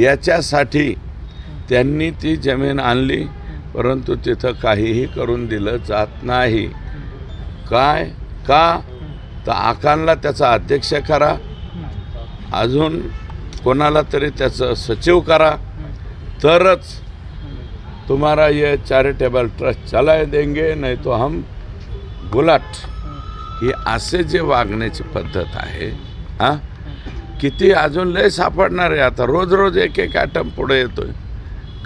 याच्यासाठी त्यांनी ती जमीन आणली परंतु तिथं काहीही करून दिलं जात नाही. काय? का? तर आकांला त्याचा अध्यक्ष करा. अजून कोणाला तरी त्याचं सचिव करा. तरच तुम्हारा ये चॅरिटेबल ट्रस्ट चलाय देंगे नाही तो हम गुलाट. ही असे जे वागण्याची पद्धत आहे हां? किती अजून लय सापडणार आहे आता. रोज रोज एक एक ॲटम पुढे आहे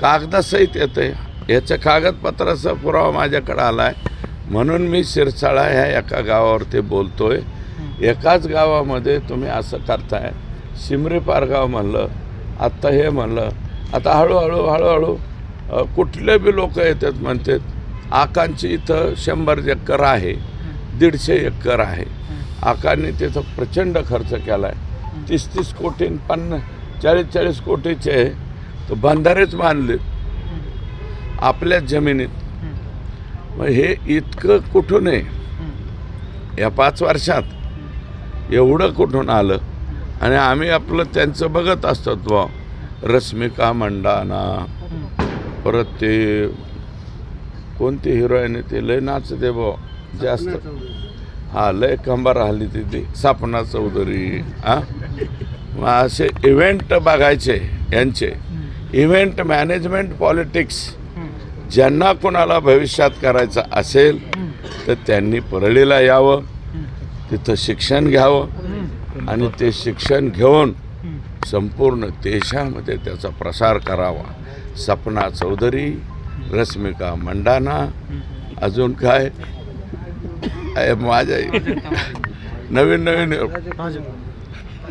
कागदासहित येतं आहे याचं कागदपत्राचा पुरावा माझ्याकडं आला आहे म्हणून मी शिरसाळा ह्या एका गावावरती बोलतो आहे एकाच गावामध्ये तुम्ही असं करताय. शिमरी पारगाव म्हणलं आत्ता हे म्हणलं. आता हळूहळू हळूहळू कुठले बी लोक येतात म्हणतात आकांची इथं शंभर एकर आहे दीडशे एकर आहे. आकांनी तिथं प्रचंड खर्च केला आहे तीस तीस कोटी न पन्नास चाळीस चाळीस कोटीचे तर बंधारेच बांधले. आपल्याच जमिनीत. मग हे इतकं कुठून आहे? या पाच वर्षात एवढं कुठून आलं? आणि आम्ही आपलं त्यांचं बघत असतो बा रश्मिका मंडाना. परत ते कोणती हिरोईन आहे ते? लय नाचते बा जास्त. हा लय कंबार हल्ली तिथे सपना चौधरी हा? मग असे इव्हेंट बघायचे यांचे. इव्हेंट मॅनेजमेंट पॉलिटिक्स ज्यांना कोणाला भविष्यात करायचं असेल तर त्यांनी परळीला यावं. तिथं शिक्षण घ्यावं. आणि ते शिक्षण घेऊन संपूर्ण देशामध्ये त्याचा प्रसार करावा. सपना चौधरी रश्मिका मंडाना अजून काय? माझ्या नवीन नवीन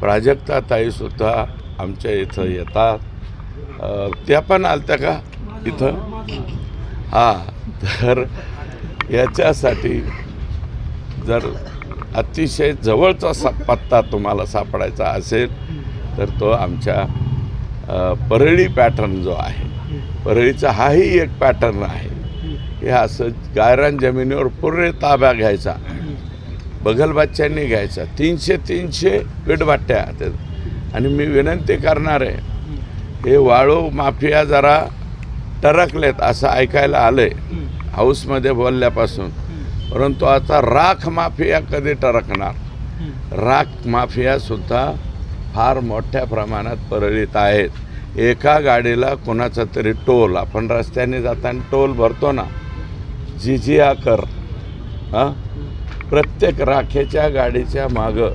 प्राजक्ता ताईसुद्धा आमच्या इथं येतात. त्या पण आलत्या का? इथं? हां तर याच्यासाठी जर अतिशय जवळचा सा पत्ता तुम्हाला सापडायचा असेल तर तो आमच्या परळी पॅटर्न जो आहे परळीचा हाही एक पॅटर्न आहे. हे असं गायरान जमिनीवर पुरे ताब्या घ्यायचा. बगलबाच्यांनी घ्यायचा. तीनशे तीनशे पीठभाट्या त्यात आणि मी विनंती करणार आहे हे वाळू माफिया जरा टरकलेत असं ऐकायला आलंय हाऊसमध्ये बोलल्यापासून. परंतु आता राख माफिया कधी टरकणार? राख माफियासुद्धा फार मोठ्या प्रमाणात परळीत आहेत. एका गाडीला कोणाचा तरी टोल आपण रस्त्याने जाताना टोल भरतो ना जिजिया कर हां? प्रत्येक राखेच्या गाडीच्या मागं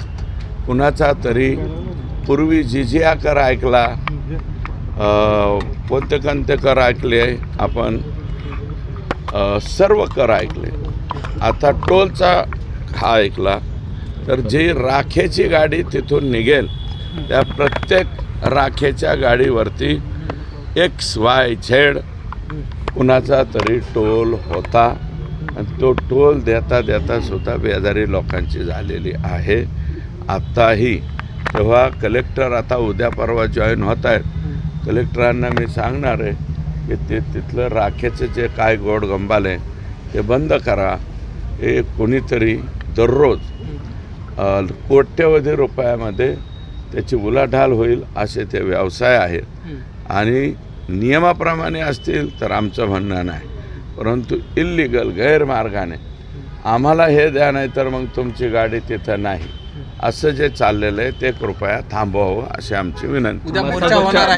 कुणाचा तरी पूर्वी जिजिया कर ऐकला कोणते कर ऐकले आपण सर्व कर ऐकले. आता टोलचा हा ऐकला. तर जी राखेची गाडी तिथून निघेल त्या प्रत्येक राखेच्या गाडीवरती एक्स वाय झेड कुणाचा तरी टोल होता. आणि तो टोल देता देता सुद्धा बेजारी लोकांची झालेली आहे. आत्ताही तेव्हा कलेक्टर आता उद्या परवा जॉईन होत आहेत. कलेक्टरांना मी सांगणार आहे की ते तिथलं राखेचं जे काय गोड गंबाल आहे ते बंद करा. हे कोणीतरी दररोज कोट्यवधी रुपयामध्ये त्याची उलाढाल होईल असे ते व्यवसाय आहेत. आणि नियमाप्रमाणे असतील तर आमचं म्हणणं नाही. परंतु इल्लिगल गैरमार्गाने आम्हाला हे द्या नाही तर मग तुमची गाडी तिथं नाही. असं जे चाललेलं आहे ते कृपया थांबवावं अशी आमची विनंती.